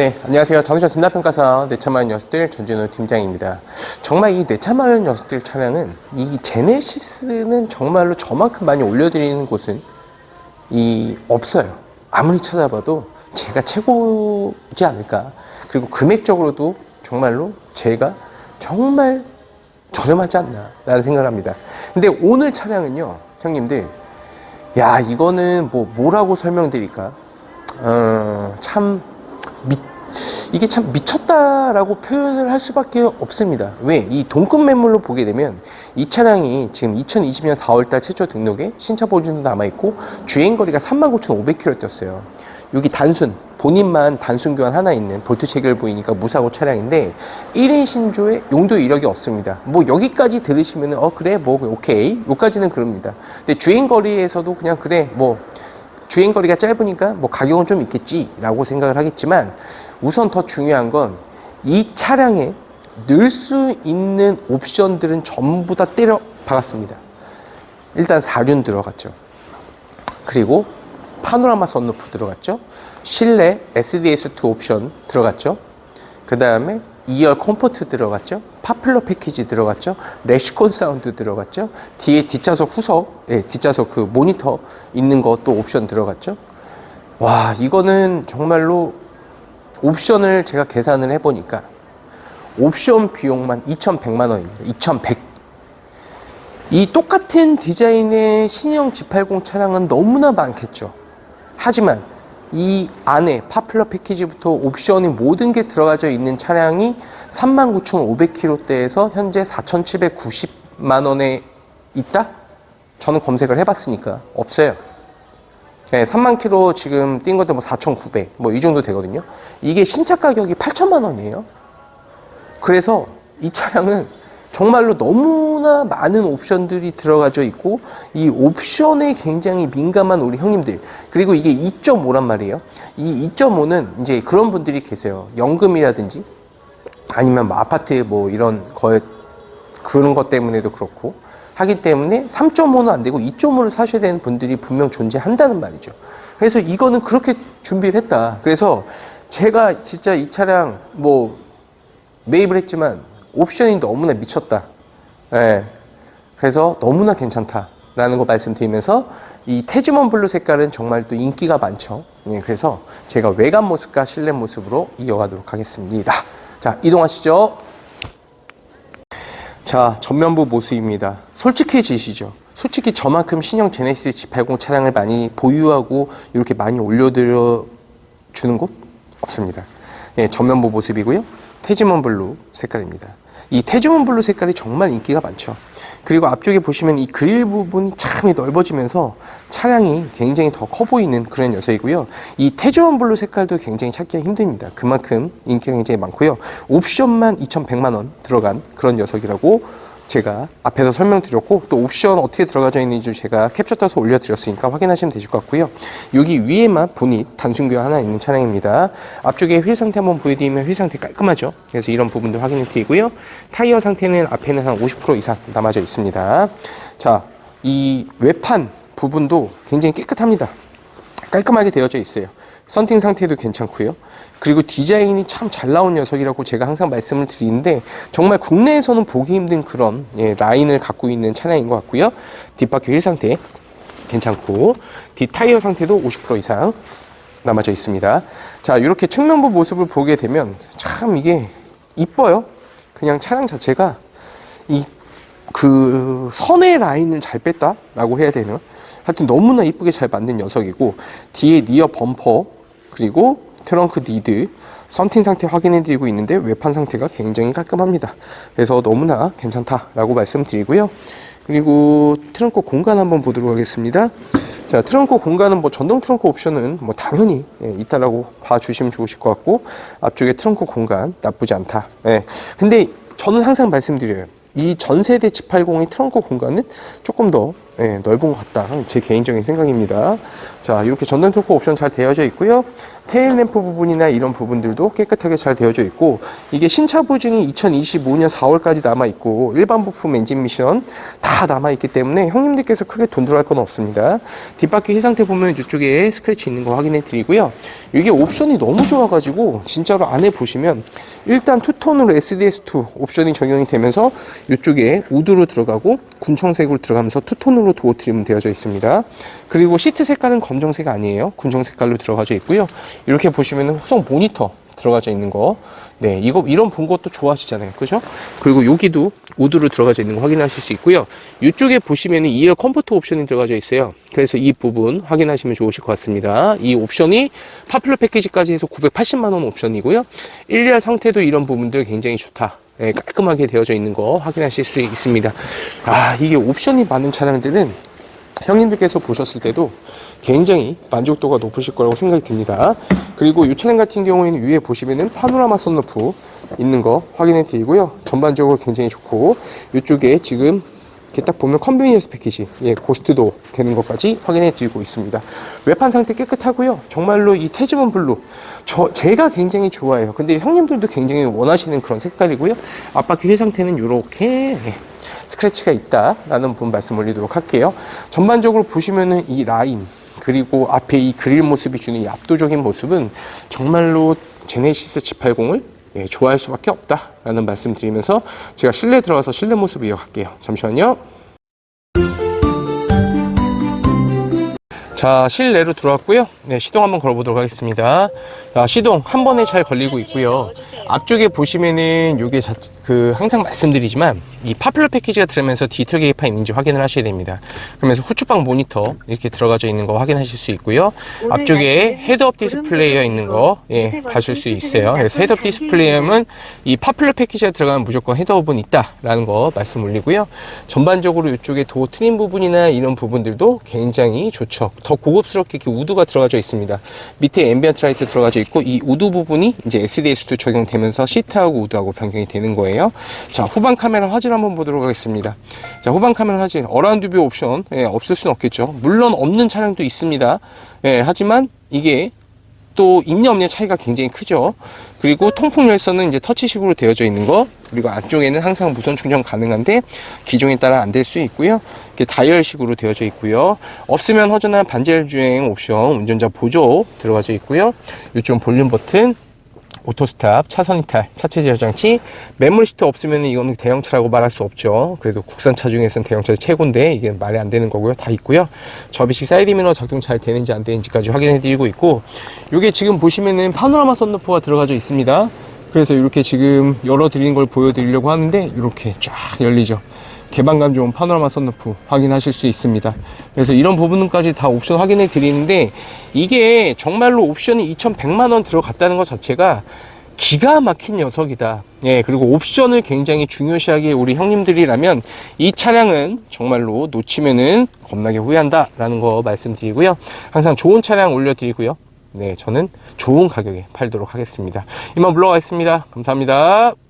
네, 안녕하세요. 자동차 진단평가사 내차 많은 녀석들 전진우 팀장입니다. 정말 이 내차 많은 녀석들 차량은 이 제네시스는 정말로 저만큼 많이 올려드리는 곳은 이 없어요. 아무리 찾아봐도 제가 최고지 않을까. 그리고 금액적으로도 정말로 제가 정말 저렴하지 않나라는 생각을 합니다. 근데 오늘 차량은요, 형님들, 야 이거는 뭐 뭐라고 설명드릴까? 어, 참 미, 이게 참 미쳤다라고 표현을 할 수밖에 없습니다. 왜? 이 동급 매물로 보게 되면 이 차량이 지금 2020년 4월달 최초 등록에 신차 보증도 남아있고 주행거리가 39,500km 뛰었어요. 여기 단순, 본인만 단순 교환 하나 있는 볼트 체결 보이니까 무사고 차량인데 1인 신조에 용도 이력이 없습니다. 뭐 여기까지 들으시면 어 그래 뭐 오케이 요까지는 그럽니다. 근데 주행 거리에서도 그냥 그래 뭐 주행 거리가 짧으니까 뭐 가격은 좀 있겠지라고 생각을 하겠지만 우선 더 중요한 건 이 차량에 넣을 수 있는 옵션들은 전부 다 때려 박았습니다. 일단 사륜 들어갔죠. 그리고 파노라마 썬루프 들어갔죠. 실내 SDS2 옵션 들어갔죠. 그 다음에 2열 컴포트 들어갔죠. 파플러 패키지 들어갔죠. 레시콘 사운드 들어갔죠. 뒤에 뒷좌석 후석, 예, 뒷좌석 그 모니터 있는 것도 옵션 들어갔죠. 와, 이거는 정말로 옵션을 제가 계산을 해보니까 옵션 비용만 2,100만 원입니다. 2,100. 이 똑같은 디자인의 신형 G80 차량은 너무나 많겠죠. 하지만 이 안에 파플러 패키지부터 옵션이 모든 게 들어가져 있는 차량이 39,500km대에서 현재 4,790만 원에 있다? 저는 검색을 해봤으니까 없어요. 네, 3만 킬로 지금 뛴 것도 뭐 4,900, 뭐 이 정도 되거든요. 이게 신차 가격이 8천만 원이에요. 그래서 이 차량은 정말로 너무나 많은 옵션들이 들어가져 있고 이 옵션에 굉장히 민감한 우리 형님들 그리고 이게 2.5란 말이에요. 이 2.5는 이제 그런 분들이 계세요. 연금이라든지 아니면 뭐 아파트 뭐 이런 거 그런 것 때문에도 그렇고 하기 때문에 3.5는 안 되고 2.5를 사셔야 되는 분들이 분명 존재한다는 말이죠. 그래서 이거는 그렇게 준비를 했다. 그래서 제가 진짜 이 차량 뭐 매입을 했지만 옵션이 너무나 미쳤다. 예. 그래서 너무나 괜찮다 라는 거 말씀드리면서 이 태지먼 블루 색깔은 정말 또 인기가 많죠. 예, 그래서 제가 외관 모습과 실내 모습으로 이어가도록 하겠습니다. 자, 이동하시죠. 자, 전면부 모습입니다. 솔직해지시죠? 솔직히 저만큼 신형 제네시스 G80 차량을 많이 보유하고 이렇게 많이 올려드려 주는 곳 없습니다. 네, 전면부 모습이고요. 태지먼 블루 색깔입니다. 이 태지먼 블루 색깔이 정말 인기가 많죠. 그리고 앞쪽에 보시면 이 그릴 부분이 참 넓어지면서 차량이 굉장히 더 커 보이는 그런 녀석이고요. 이 태지먼 블루 색깔도 굉장히 찾기가 힘듭니다. 그만큼 인기가 굉장히 많고요. 옵션만 2,100만 원 들어간 그런 녀석이라고 제가 앞에서 설명드렸고 또 옵션 어떻게 들어가져 있는지 제가 캡처 떠서 올려드렸으니까 확인하시면 되실 것 같고요. 여기 위에만 보닛 단순 교환 하나 있는 차량입니다. 앞쪽에 휠 상태 한번 보여드리면 휠 상태 깔끔하죠. 그래서 이런 부분도 확인해 드리고요. 타이어 상태는 앞에는 한 50% 이상 남아져 있습니다. 자, 이 외판 부분도 굉장히 깨끗합니다. 깔끔하게 되어져 있어요. 썬팅 상태도 괜찮고요. 그리고 디자인이 참 잘 나온 녀석이라고 제가 항상 말씀을 드리는데 정말 국내에서는 보기 힘든 그런 예, 라인을 갖고 있는 차량인 것 같고요. 뒷바퀴 휠 상태 괜찮고 뒷 타이어 상태도 50% 이상 남아져 있습니다. 자, 이렇게 측면부 모습을 보게 되면 참 이게 이뻐요. 그냥 차량 자체가 이 그 선의 라인을 잘 뺐다라고 해야 되나? 하여튼 너무나 이쁘게 잘 만든 녀석이고 뒤에 리어 범퍼 그리고 트렁크 니드 썬팅 상태 확인해 드리고 있는데 외판 상태가 굉장히 깔끔합니다. 그래서 너무나 괜찮다라고 말씀드리고요. 그리고 트렁크 공간 한번 보도록 하겠습니다. 자, 트렁크 공간은 뭐 전동 트렁크 옵션은 뭐 당연히 예, 있다라고 봐주시면 좋으실 것 같고 앞쪽에 트렁크 공간 나쁘지 않다. 예. 근데 저는 항상 말씀드려요. 이 전세대 G80의 트렁크 공간은 조금 더 예, 넓은 것 같다. 제 개인적인 생각입니다. 자, 이렇게 전동 토크 옵션 잘 되어져 있고요. 테일 램프 부분이나 이런 부분들도 깨끗하게 잘 되어져 있고 이게 신차 보증이 2025년 4월까지 남아 있고 일반 부품 엔진 미션 다 남아 있기 때문에 형님들께서 크게 돈 들어갈 건 없습니다. 뒷바퀴 휘 상태 보면 이쪽에 스크래치 있는 거 확인해 드리고요. 이게 옵션이 너무 좋아가지고 진짜로 안에 보시면 일단 투톤으로 SDS2 옵션이 적용이 되면서 이쪽에 우드로 들어가고 군청색으로 들어가면서 투톤으로 도어 트림 되어져 있습니다. 그리고 시트 색깔은 검정색 아니에요. 군청 색깔로 들어가져 있고요. 이렇게 보시면 후성 모니터 들어가져 있는 거. 네, 이거 이런 본 것도 좋아하시잖아요. 그죠? 그리고 여기도 우드로 들어가져 있는 거 확인하실 수 있고요. 이쪽에 보시면 이어 컴포트 옵션이 들어가져 있어요. 그래서 이 부분 확인하시면 좋으실 것 같습니다. 이 옵션이 파퓰러 패키지까지 해서 980만 원 옵션이고요. 1열 상태도 이런 부분들 굉장히 좋다. 네, 깔끔하게 되어져 있는 거 확인하실 수 있습니다. 아, 이게 옵션이 많은 차량들은 형님들께서 보셨을 때도 굉장히 만족도가 높으실 거라고 생각이 듭니다. 그리고 이 차량 같은 경우에는 위에 보시면은 파노라마 썬루프 있는 거 확인해 드리고요. 전반적으로 굉장히 좋고 이쪽에 지금 이렇게 딱 보면 컨비니언스 패키지, 예, 고스트도 되는 것까지 확인해 드리고 있습니다. 외판 상태 깨끗하고요. 정말로 이 태즈먼 블루, 저, 제가 굉장히 좋아해요. 근데 형님들도 굉장히 원하시는 그런 색깔이고요. 앞바퀴 휠 상태는 이렇게 예, 스크래치가 있다라는 부분 말씀 올리도록 할게요. 전반적으로 보시면은 이 라인, 그리고 앞에 이 그릴 모습이 주는 이 압도적인 모습은 정말로 제네시스 G80을 예, 좋아할 수밖에 없다라는 말씀 드리면서 제가 실내 들어가서 실내 모습 이어갈게요. 잠시만요. 자, 실내로 들어왔고요. 네, 시동 한번 걸어보도록 하겠습니다. 자, 시동 한 번에 잘 걸리고 있고요. 앞쪽에 보시면은 요게 자, 그 항상 말씀드리지만 이 파퓰러 패키지가 들어가면서 디지털 계기판 있는지 확인을 하셔야 됩니다. 그러면서 후추방 모니터 이렇게 들어가져 있는 거 확인하실 수 있고요. 앞쪽에 헤드업 디스플레이어 있는 거 예, 봐줄 수 있어요. 그래서 헤드업 디스플레이어는 이 파퓰러 패키지가 들어가면 무조건 헤드업은 있다라는 거 말씀 올리고요. 전반적으로 이쪽에 도어 트림 부분이나 이런 부분들도 굉장히 좋죠. 더 고급스럽게 이렇게 우드가 들어가져 있습니다. 밑에 앰비언트 라이트 들어가져 있고 이 우드 부분이 이제 SDS도 적용되면서 시트하고 우드하고 변경이 되는 거예요. 자 후방 카메라 화질 한번 보도록 하겠습니다. 자 후방 카메라 화질 어라운드 뷰 옵션 예, 없을 수는 없겠죠. 물론 없는 차량도 있습니다. 예, 하지만 이게 또 있냐 없냐 차이가 굉장히 크죠. 그리고 통풍 열선은 이제 터치식으로 되어져 있는 거, 그리고 안쪽에는 항상 무선 충전 가능한데 기종에 따라 안 될 수 있고요. 다이얼식으로 되어져 있고요. 없으면 허전한 반제열 주행 옵션, 운전자 보조 들어가져 있고요. 이쪽 볼륨 버튼, 오토 스탑, 차선 이탈, 차체 제어 장치, 메모리 시트 없으면 이거는 대형차라고 말할 수 없죠. 그래도 국산차 중에서는 대형차 최고인데 이게 말이 안 되는 거고요. 다 있고요. 접이식 사이드 미러 작동 잘 되는지 안 되는지까지 확인해 드리고 있고 이게 지금 보시면은 파노라마 썬루프가 들어가져 있습니다. 그래서 이렇게 지금 열어 드리는 걸 보여드리려고 하는데 이렇게 쫙 열리죠. 개방감 좋은 파노라마 썬루프 확인하실 수 있습니다. 그래서 이런 부분까지 다 옵션 확인해 드리는데 이게 정말로 옵션이 2,100만 원 들어갔다는 것 자체가 기가 막힌 녀석이다. 예, 그리고 옵션을 굉장히 중요시하게 우리 형님들이라면 이 차량은 정말로 놓치면은 겁나게 후회한다라는 거 말씀드리고요. 항상 좋은 차량 올려드리고요. 네, 저는 좋은 가격에 팔도록 하겠습니다. 이만 물러가겠습니다. 감사합니다.